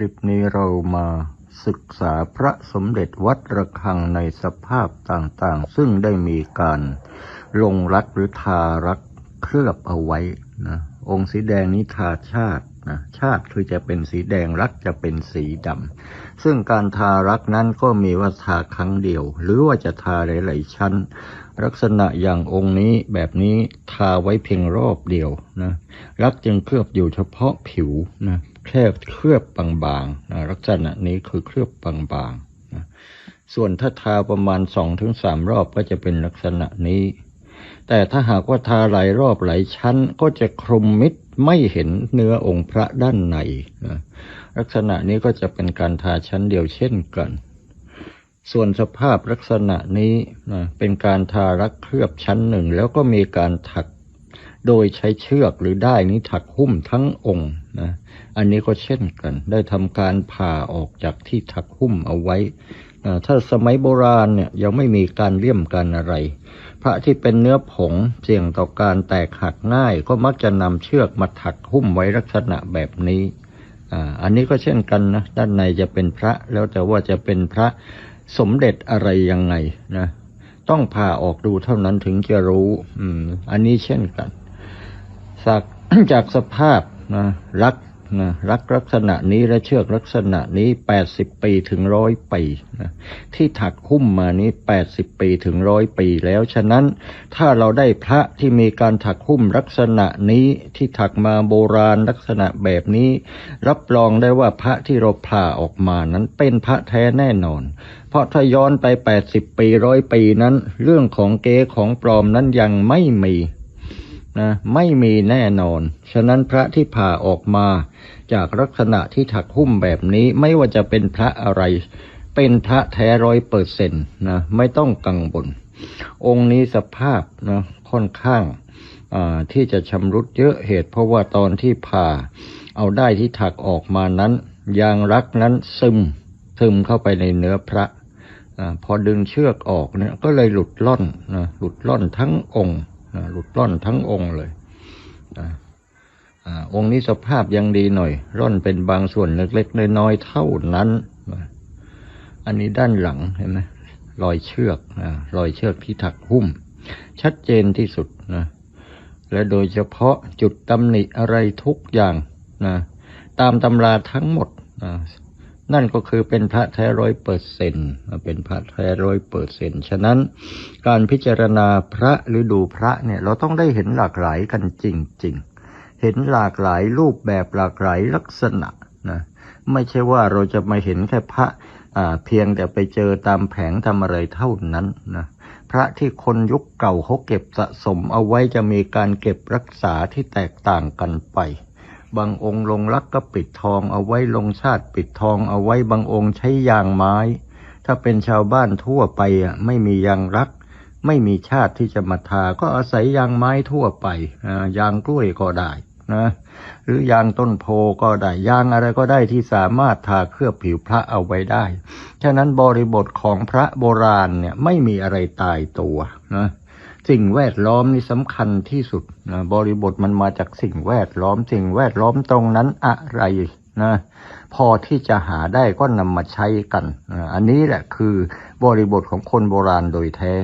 คลิปนี้เรามาศึกษาพระสมเด็จวัดระฆังในสภาพต่างๆ ซึ่งได้มีการลงรักหรือทารักเคลือบเอาไว้นะองค์สีแดงนี้ทาชาตินะชาติคือจะเป็นสีแดงรักจะเป็นสีดำซึ่งการทารักนั้นก็มีว่าทาครั้งเดียว หรือว่าจะทาหลายๆชั้น ลักษณะอย่างองค์นี้แบบนี้ทาไว้เพียงรอบเดียวนะรักจึงเคลือบอยู่เฉพาะผิวนะ แค่เคลือบบางๆนะลักษณะนี้คือเคลือบบางๆนะส่วนถ้าทาประมาณสองถึงสามรอบก็จะเป็นลักษณะนี้ แต่ถ้าหากว่าทาหลายรอบหลายชั้นก็จะคลุมมิดไม่เห็นเนื้อองค์พระด้านในนะลักษณะนี้ก็จะเป็นการทาชั้นเดียวเช่นกันส่วนสภาพลักษณะนี้นะเป็นการทารักเคลือบชั้นหนึ่ง แล้วก็มีการถัก โดยใช้เชือกหรือได้ายนี้ถักหุ้มทั้งองค์นะอันนี้ก็เช่นกัน ได้ทำการผ่าออกจากที่ถักหุ้มเอาไว้ถ้าสมัยโบราณเนี่ยยังไม่มีการเลี่ยมกันอะไร พระที่เป็นเนื้อผงเสี่ยงต่อการแตกหักง่าย ก็มักจะนำเชือกมาถักหุ้มไว้ลักษณะแบบนี้อันนี้ก็เช่นกันนะด้านในจะเป็นพระแล้วแต่ว่าจะเป็นพระสมเด็จอะไรยังไงนะต้องผ่าออกดูเท่านั้นถึงจะรู้ อืม อันนี้เช่นกันักจากสภาพนะรักนะรักลักษณะนี้และเชือกลักษณะนี้แปดสิบปีถึงร้อยปีนะที่ถักหุ้มมานี้แปดสิบปีถึงร้อยปีแล้วฉะนั้น ถ้าเราได้พระที่มีการถักหุ้มลักษณะนี้ที่ถักมาโบราณลักษณะแบบนี้ รับรองได้ว่าพระที่เราผ่าออกมานั้นเป็นพระแท้แน่นอน เพราะถ้าย้อนไปแปดสิบปีร้อยปีนั้น เรื่องของเก๊ของปลอมนั้นยังไม่มี นะไม่มีแน่นอน ฉะนั้นพระที่ผ่าออกมา จากลักษณะที่ถักหุ้มแบบนี้ไม่ว่าจะเป็นพระอะไร เป็นพระแท้ร้อยเปอร์เซ็นต์นะไม่ต้องกังวลองค์นี้สภาพนะค่อนข้างที่จะชำรุดเยอะเหตุเพราะว่าตอนที่ผ่าเอาได้ที่ถักออกมานั้น ยางรักนั้นซึมซึมเข้าไปในเนื้อพระอพอดึงเชือกออกเนี่ยก็เลยหลุดล่อนนะหลุดล่อนทั้งองค์ หลุดล่อนทั้งองค์เลยองค์นี้สภาพยังดีหน่อย ร่อนเป็นบางส่วนเล็กๆน้อยๆเท่านั้น อันนี้ด้านหลังเห็นไหมรอยเชือกรอยเชือกที่ถักหุ้ม ชัดเจนที่สุดนะและโดยเฉพาะจุดตำหนิอะไรทุกอย่างนะตามตำราทั้งหมดนะ นั่นก็คือเป็นพระแท้ร้อยเปอร์เซ็นต์เป็นพระแท้ร้อยเปอร์เซ็นต์ฉะนั้นการพิจารณาพระหรือดูพระเนี่ยเราต้องได้เห็นหลากหลายกันจริง ๆ เห็นหลากหลายรูปแบบหลากหลายลักษณะนะไม่ใช่ว่าเราจะมาเห็นแค่พระเพียงแต่ไปเจอตามแผงทำอะไรเท่านั้นนะพระที่คนยุคเก่าเขาเก็บสะสมเอาไว้จะมีการเก็บรักษาที่แตกต่างกันไป บางองค์ลงรักก็ปิดทองเอาไว้ลงชาติปิดทองเอาไว้บางองค์ใช้ยางไม้ ถ้าเป็นชาวบ้านทั่วไปอะไม่มียางรัก ไม่มีชาติที่จะมาทา ก็อาศัยยางไม้ทั่วไปยางกล้วยก็ได้นะหรือยางต้นโพก็ได้ยางอะไรก็ได้ที่สามารถทาเคลือบผิวพระเอาไว้ได้ ฉะนั้นบริบทของพระโบราณเนี่ยไม่มีอะไรตายตัวนะ สิ่งแวดล้อมนี่สำคัญที่สุดนะบริบทมันมาจากสิ่งแวดล้อม สิ่งแวดล้อมตรงนั้นอะไรนะพอที่จะหาได้ก็นำมาใช้กันนะอันนี้แหละคือบริบทของคนโบราณโดยแท้